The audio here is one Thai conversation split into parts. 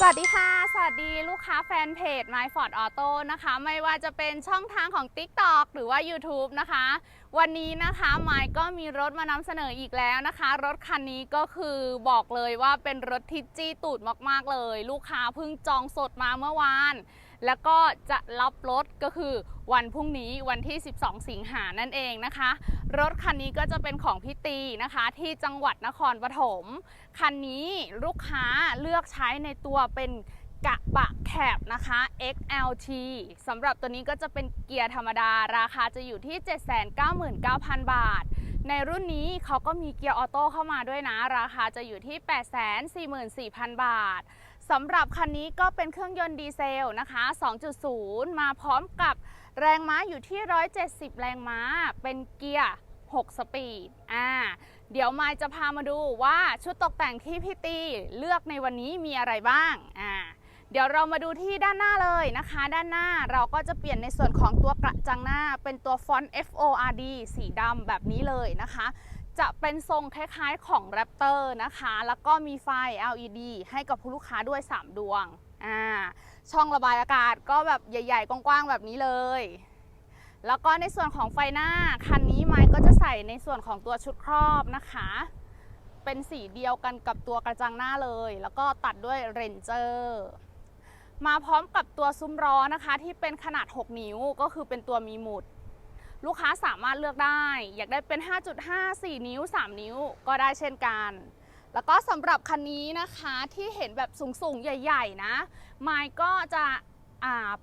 สวัสดีค่ะ สวัสดีลูกค้าแฟนเพจ My Ford Auto นะคะ ไม่ว่าจะเป็นช่องทางของ TikTok หรือว่า YouTube นะคะ วันนี้นะคะไมค์ก็มีรถมานำเสนออีกแล้วนะคะ รถคันนี้ก็คือบอกเลยว่าเป็นรถที่จี้ตูดมาก ๆ เลย ลูกค้าเพิ่งจองสดมาเมื่อวาน แล้วก็จะรับรถก็คือวันพรุ่งนี้วันที่ 12 สิงหานั่นเองนะคะ รถคันนี้ก็จะเป็นของพี่ตีนะคะ ที่จังหวัดนครปฐมคันนี้ลูกค้าเลือกใช้ในตัวเป็นกระบะแคบนะคะ XLT สำหรับตัวนี้ก็จะเป็นเกียร์ธรรมดา ราคาจะอยู่ที่ 799,000 บาท ในรุ่นนี้เขาก็มีเกียร์ออโต้เข้ามาด้วยนะ ราคาจะอยู่ที่ 844,000 บาท สำหรับคันนี้ก็เป็นเครื่องยนต์ดีเซลนะคะ 2.0 มาพร้อมกับแรงม้าอยู่ที่ 170 แรงม้า เป็นเกียร์ 6 สปีด อ่า เดี๋ยวมายจะพามาดูว่าชุดตกแต่งที่พี่ตีเลือกในวันนี้มีอะไรบ้าง อ่า เดี๋ยวเรามาดูที่ด้านหน้าเลยนะคะ ด้านหน้าเราก็จะเปลี่ยนในส่วนของตัวกระจังหน้า เป็นตัวฟอนต์ FORD สีดำแบบนี้เลยนะคะ จะเป็นทรงคล้ายๆของ Raptor นะคะ แล้วก็มีไฟ LED ให้กับผู้ลูกค้าด้วย 3 ดวง อ่า ช่องระบายอากาศก็แบบใหญ่ ๆ กว้างๆ แบบนี้เลย แล้วก็ในส่วนของไฟหน้า คันนี้ไม้ก็จะใส่ในส่วนของตัวชุดครอบนะคะ เป็นสีเดียวกันกับตัวกระจังหน้าเลย แล้วก็ตัดด้วยเรนเจอร์มาพร้อมกับตัวซุ้มล้อนะคะ ที่เป็นขนาด 6 นิ้วก็คือเป็นตัวมีหมุด ลูกค้าสามารถเลือกได้ อยากได้เป็น 5.5 4 นิ้ว 3 นิ้วก็ได้เช่นกัน แล้วก็สำหรับคันนี้นะคะที่เห็นแบบสูงๆ ใหญ่ๆ นะ ไมค์ก็จะ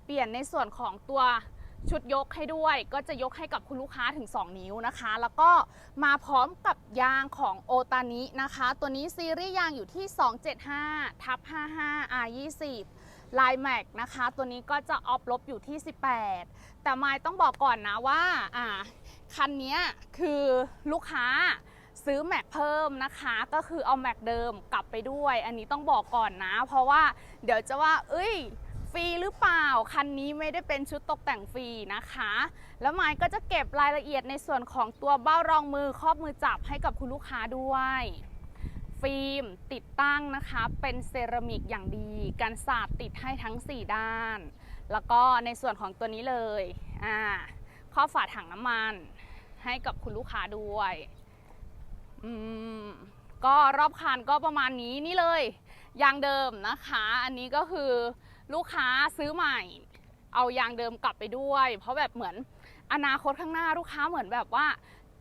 เปลี่ยนในส่วนของตัวชุดยกให้ด้วย ก็จะยกให้กับคุณลูกค้าถึง 2 นิ้วนะคะ แล้วก็มาพร้อมกับยางของโอตานินะคะ ตัวนี้ซีรีส์ยางอยู่ที่ 275ทับ55 R20 ลายแม็กนะคะ ตัวนี้ก็จะออฟลบอยู่ที่ 18 แต่ไมค์ต้องบอกก่อนนะว่าอ่าคันนี้คือลูกค้าซื้อแม็กเพิ่มนะคะ ก็คือเอาแม็กเดิมกลับไปด้วย อันนี้ต้องบอกก่อนนะ เพราะว่าเดี๋ยวจะว่า เอ้ยฟรีหรือเปล่า คันนี้ไม่ได้เป็นชุดตกแต่งฟรีนะคะ แล้วไม้ก็จะเก็บรายละเอียดในส่วนของตัวเบ้ารองมือครอบมือจับให้กับคุณลูกค้าด้วย ฟิล์มติดตั้งนะคะเป็นเซรามิกอย่างดี กันสาดติดให้ทั้ง 4 ด้าน แล้วก็ในส่วนของตัวนี้เลยอ่าข้อฝาถังน้ำมันให้กับคุณลูกค้าด้วยอืมก็รอบคันก็ประมาณนี้นี่เลยยางเดิมนะคะ อันนี้ก็คือลูกค้าซื้อใหม่ เอายางเดิมกลับไปด้วย เพราะแบบเหมือนอนาคตข้างหน้าลูกค้าเหมือนแบบว่า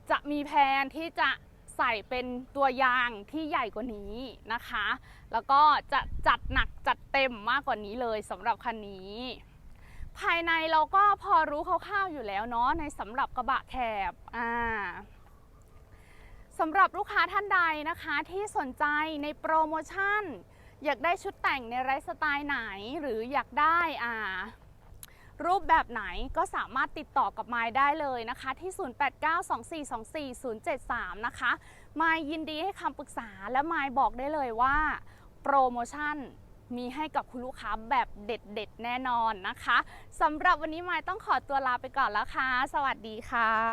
จะมีแผนที่จะ ใส่เป็นตัวยางที่ใหญ่กว่านี้นะคะ แล้วก็จะจัดหนักจัดเต็มมากกว่านี้เลยสำหรับคันนี้ ภายในเราก็พอรู้คร่าวๆอยู่แล้วเนาะในสำหรับกระบะแคบอ่าสำหรับลูกค้าท่านใดนะคะที่สนใจในโปรโมชั่น อยากได้ชุดแต่งในไลฟ์สไตล์ไหน หรืออยากได้อ่า รูปแบบไหนก็สามารถติดต่อกับไมค์ได้เลยนะคะ ที่ 0892424073 นะคะไมค์ยินดีให้คำปรึกษาและไมค์บอกได้เลยว่าโปรโมชั่นมีให้กับคุณลูกค้าแบบเด็ดๆ แน่นอนนะคะสำหรับวันนี้ไมค์ต้องขอตัวลาไปก่อนแล้วค่ะ สวัสดีค่ะ